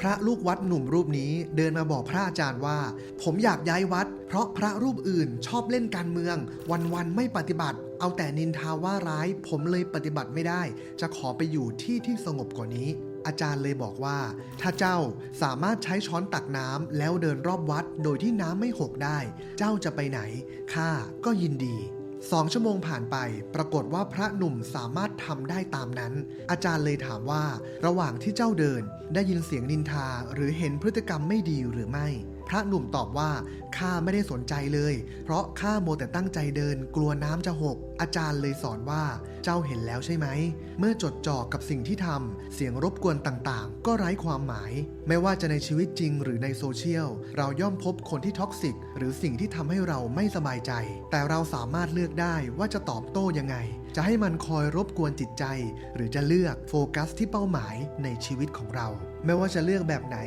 พระลูกวัดหนุ่มรูปนี้เดินมาบอกพระอาจารย์ว่า ผมอยากย้ายวัด เพราะพระรูปอื่นชอบเล่นการเมือง วันๆไม่ปฏิบัติ เอาแต่นินทาว่าร้าย ผมเลยปฏิบัติไม่ได้ จะขอไปอยู่ที่ที่สงบกว่านี้ อาจารย์เลยบอกว่า ถ้าเจ้าสามารถใช้ช้อนตักน้ำแล้วเดินรอบวัด โดยที่น้ำไม่หกได้ เจ้าจะไปไหนข้าก็ยินดีสองชั่วโมงผ่านไป ปรากฏว่าพระหนุ่มสามารถทำได้ตามนั้น อาจารย์เลยถามว่า ระหว่างที่เจ้าเดิน ได้ยินเสียงนินทาหรือเห็นพฤติกรรมไม่ดีหรือไม่ พระหนุ่มตอบว่าข้าไม่ได้สนใจเลย เพราะข้าโมแต่ตั้งใจเดิน กลัวน้ำจะหก อาจารย์เลยสอนว่าเจ้าเห็นแล้วใช่ไหม เมื่อจดจ่อกับสิ่งที่ทำเสียงรบกวนต่างๆ ก็ไร้ความหมาย ไม่ว่าจะในชีวิตจริงหรือในโซเชียล เราย่อมพบคนที่ท็อกซิก หรือสิ่งที่ทำให้เราไม่สบายใจ แต่เราสามารถเลือกได้ว่าจะตอบโต้ยังไง จะให้มันคอยรบกวนจิตใจ หรือจะเลือกโฟกัสที่เป้าหมายในชีวิตของเราไม่ว่าจะเลือกแบบไหน